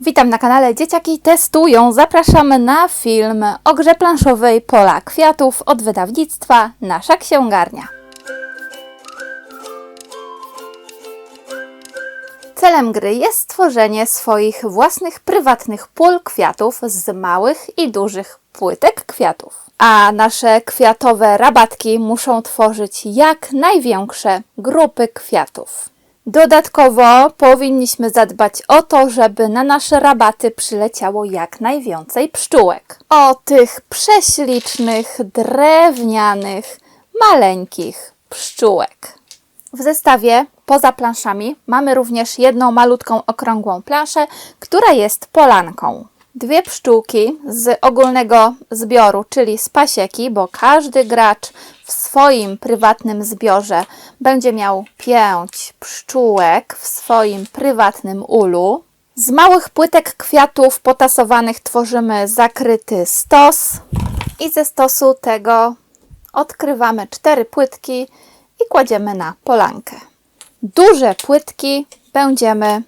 Witam na kanale Dzieciaki Testują. Zapraszamy na film o grze planszowej Pola Kwiatów od wydawnictwa Nasza Księgarnia. Celem gry jest stworzenie swoich własnych prywatnych pól kwiatów z małych i dużych płytek kwiatów. A nasze kwiatowe rabatki muszą tworzyć jak największe grupy kwiatów. Dodatkowo powinniśmy zadbać o to, żeby na nasze rabaty przyleciało jak najwięcej pszczółek. O tych prześlicznych, drewnianych, maleńkich pszczółek. W zestawie poza planszami mamy również jedną malutką okrągłą planszę, która jest polanką. Dwie pszczółki z ogólnego zbioru, czyli z pasieki, bo każdy gracz w swoim prywatnym zbiorze będzie miał pięć pszczółek w swoim prywatnym ulu. Z małych płytek kwiatów potasowanych tworzymy zakryty stos i ze stosu tego odkrywamy cztery płytki i kładziemy na polankę. Duże płytki będziemy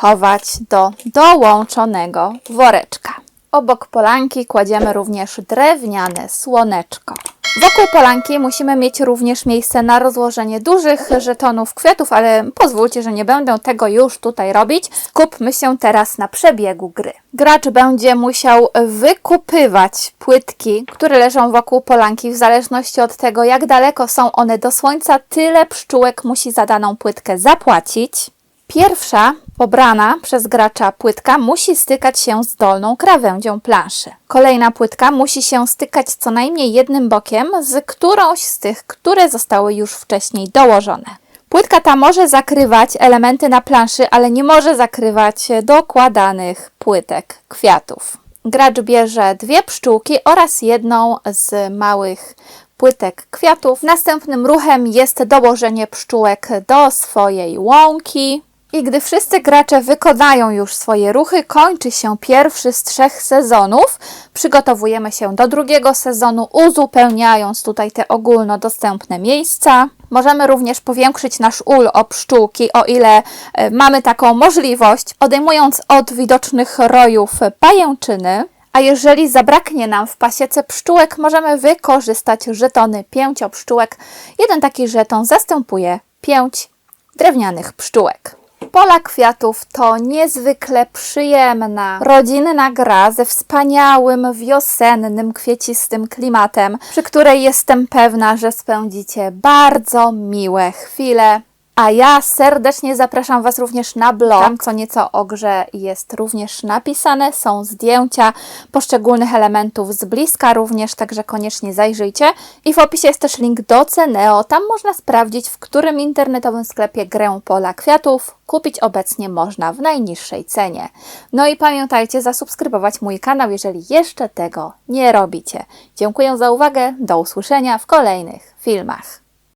chować do dołączonego woreczka. Obok polanki kładziemy również drewniane słoneczko. Wokół polanki musimy mieć również miejsce na rozłożenie dużych żetonów kwiatów, ale pozwólcie, że nie będę tego już tutaj robić. Skupmy się teraz na przebiegu gry. Gracz będzie musiał wykupywać płytki, które leżą wokół polanki, w zależności od tego, jak daleko są one do słońca, tyle pszczółek musi za daną płytkę zapłacić. Pierwsza pobrana przez gracza płytka musi stykać się z dolną krawędzią planszy. Kolejna płytka musi się stykać co najmniej jednym bokiem z którąś z tych, które zostały już wcześniej dołożone. Płytka ta może zakrywać elementy na planszy, ale nie może zakrywać dokładanych płytek kwiatów. Gracz bierze dwie pszczółki oraz jedną z małych płytek kwiatów. Następnym ruchem jest dołożenie pszczółek do swojej łąki. I gdy wszyscy gracze wykonają już swoje ruchy, kończy się pierwszy z trzech sezonów. Przygotowujemy się do drugiego sezonu, uzupełniając tutaj te ogólnodostępne miejsca. Możemy również powiększyć nasz ul o pszczółki, o ile e, mamy taką możliwość, odejmując od widocznych rojów pajęczyny. A jeżeli zabraknie nam w pasiece pszczółek, możemy wykorzystać żetony pięciopszczółek. Jeden taki żeton zastępuje pięć drewnianych pszczółek. Pola kwiatów to niezwykle przyjemna, rodzinna gra ze wspaniałym, wiosennym, kwiecistym klimatem, przy której jestem pewna, że spędzicie bardzo miłe chwile. A ja serdecznie zapraszam Was również na blog. Tam co nieco o grze jest również napisane. Są zdjęcia poszczególnych elementów z bliska również, także koniecznie zajrzyjcie. I w opisie jest też link do Ceneo. Tam można sprawdzić, w którym internetowym sklepie grę Pola Kwiatów kupić obecnie można w najniższej cenie. No i pamiętajcie zasubskrybować mój kanał, jeżeli jeszcze tego nie robicie. Dziękuję za uwagę. Do usłyszenia w kolejnych filmach.